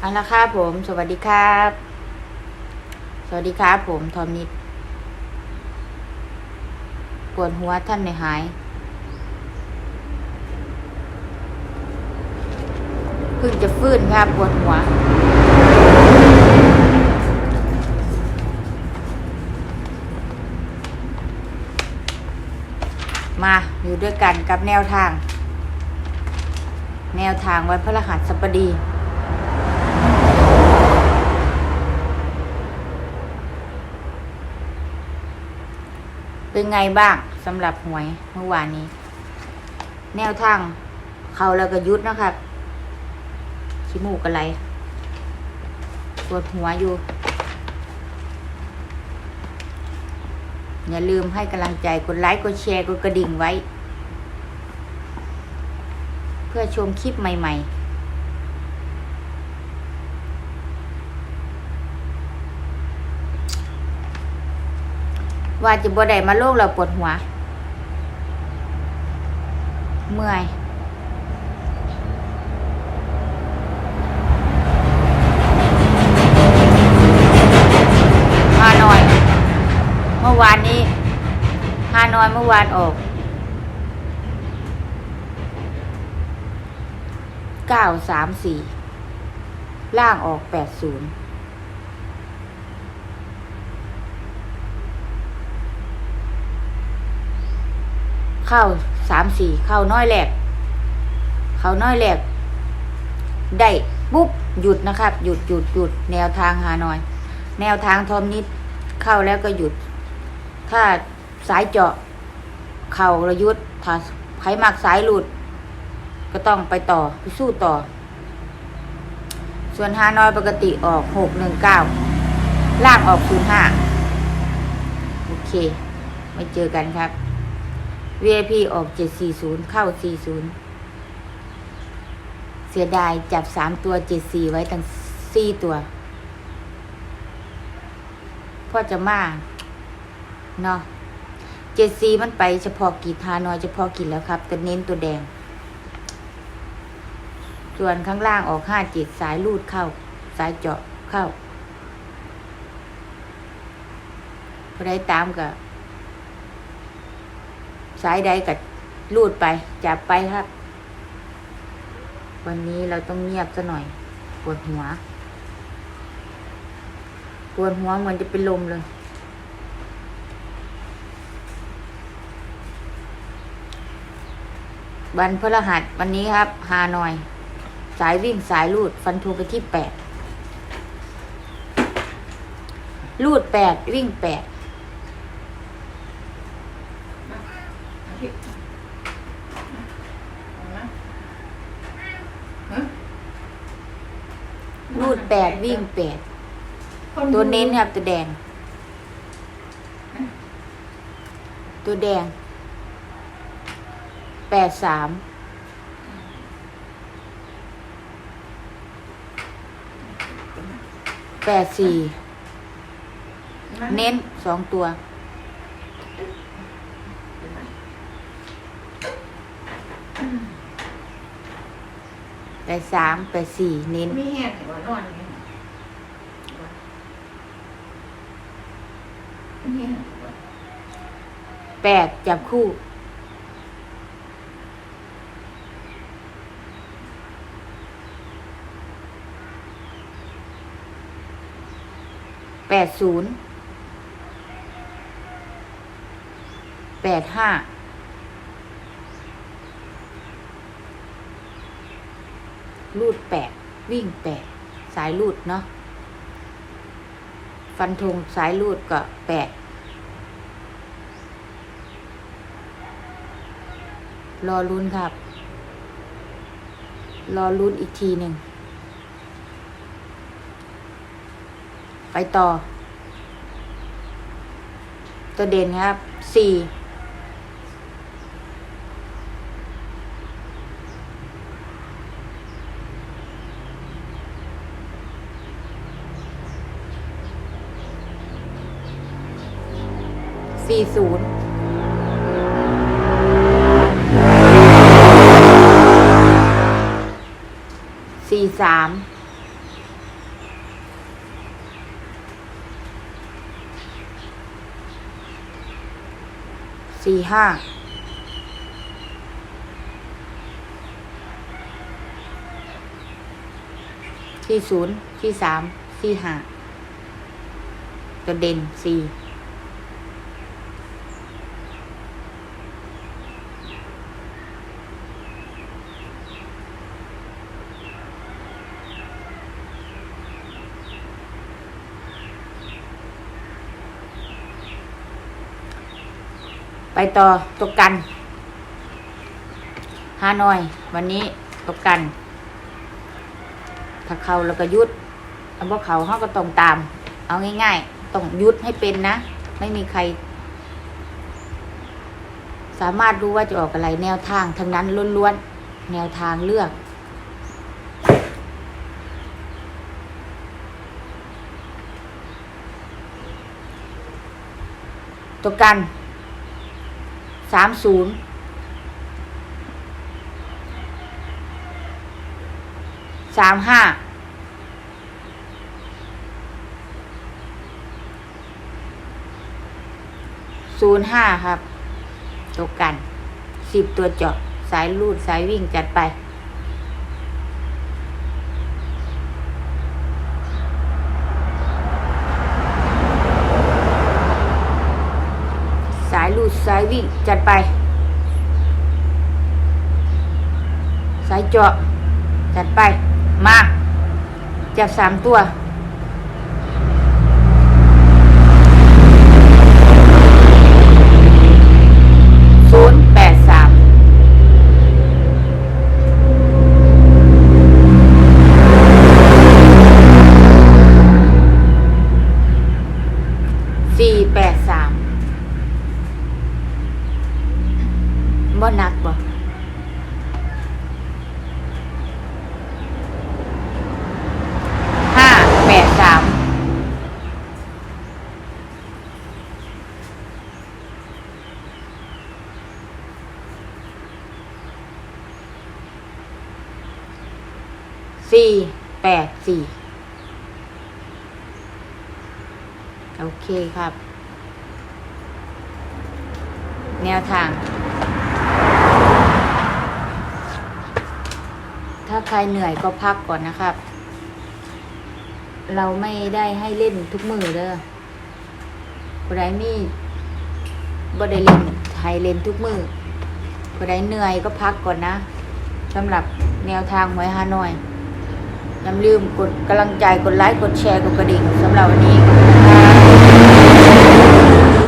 เอาละครับผม สวัสดีครับ สวัสดีครับผมทอมนิดปวดหัวท่านไม่หายเพิ่งจะฟื้นครับปวดหัวมาอยู่ด้วยกันกับแนวทาง แนวทางวันพฤหัสบดี เป็นไงบ้างสำหรับหวยเมื่อวานนี้ แนวทางเขาแล้วก็ยุดนะครับขี้มูกอะไรปวดหัวอยู่ อย่าลืมให้กำลังใจกดไลค์กดแชร์กดกระดิ่งไว้ เพื่อชมคลิปใหม่ ๆ ว่าจะบ่ได้มาโลกเราปวดหัว เมื่อยฮานอย เมื่อวานนี้ฮานอยเมื่อวานออกเก้าสามสี่ล่างออกแปดศูนย์ เข้าสามสี่เข้าน้อยแหลกเข้าน้อยแหลกได้ปุ๊บหยุดนะครับ หยุดหยุดหยุดแนวทางหาหน่อย แนวทางทอมนิดเข้าแล้วก็หยุด ถ้าสายเจาะ เข่าระยุดถ้าไขมักสายหลุด ก็ต้องไปต่อไปสู้ต่อ ส่วนฮานอยปกติออกหกหนึ่งเก้าล่างออกศูนย์ห้าโอเค ไม่เจอกันครับ VIP ออก740เข้า40เสียดายจับ3ตัว74ไว้ตั้ง4ตัว พ่อจะมาเนาะ74มันไปเฉพาะกิจฮานอยเฉพาะกิจแล้วครับแต่เน้นตัวแดง ส่วนข้างล่างออก57สายลูดเข้า สายเจาะเข้าพอได้ตามกับ สายใดกัดลูดไป จับไปครับ วันนี้เราต้องเงียบซะหน่อยปวดหัวปวดหัวเหมือนจะเป็นลมเลยวันพฤหัสวันนี้ครับฮานอย สายวิ่งสายลูด ฟันทูไปที่แปดลูดแปดวิ่งแปด ลูดแปดวิ่งแปดตัวเน้นครับตัวแดง ตัวแดงแปดสามแปดสี่เน้นสองตัว แปดสามแปดสี่เน้นม่แห้งหัวนอนไงไม่แห้งแปดจับคู่ แปดศูนย์แปดห้า ลูดแปดวิ่งแปดสายลูดเนาะฟันธงสายลูดก็แปดรอลุ้นครับ รอลุ้นอีกทีหนึ่ง ไปต่อ ตัวเด่นครับสี่ สี่ศูนย์สี่สามสี่ห้าสี่ศูนย์สี่สามสี่ห้าตัวเด่นสี่ ไปต่อตัวกันฮานอย วันนี้ตัวกันถ้าเขาแล้วก็ยุดเอาพวกเขาเขาก็ต้องตาม เอาง่าย ๆต้องยุดให้เป็นนะ ไม่มีใคร สามารถรู้ว่าจะออกอะไรแนวทางทั้งนั้นล้วนๆแนวทางเลือกตัวกัน สามศูนย์สามห้าศูนย์ห้าครับตัวกันสิบตัวเจาะสายลูดสายวิ่งจัดไป สายลูดสายวิ่งจัดไป สายเจาะจัดไป มา จับสามตัวศูนย์แปดสามสี่แปดสาม บ่หนักบ่ห้าแปดสามสี่แปดสี่โอเคครับ แนวทาง ถ้าใครเหนื่อยก็พักก่อนนะครับ เราไม่ได้ให้เล่นทุกมือเด้อผู้ใดมีบ่ได้เล่นให้เล่นทุกมือผู้ใดเหนื่อยก็พักก่อนนะสำหรับแนวทางหวยฮานอยอย่าลืมกดกำลังใจกดไลค์กดแชร์กดกระดิ่งสำหรับวันนี้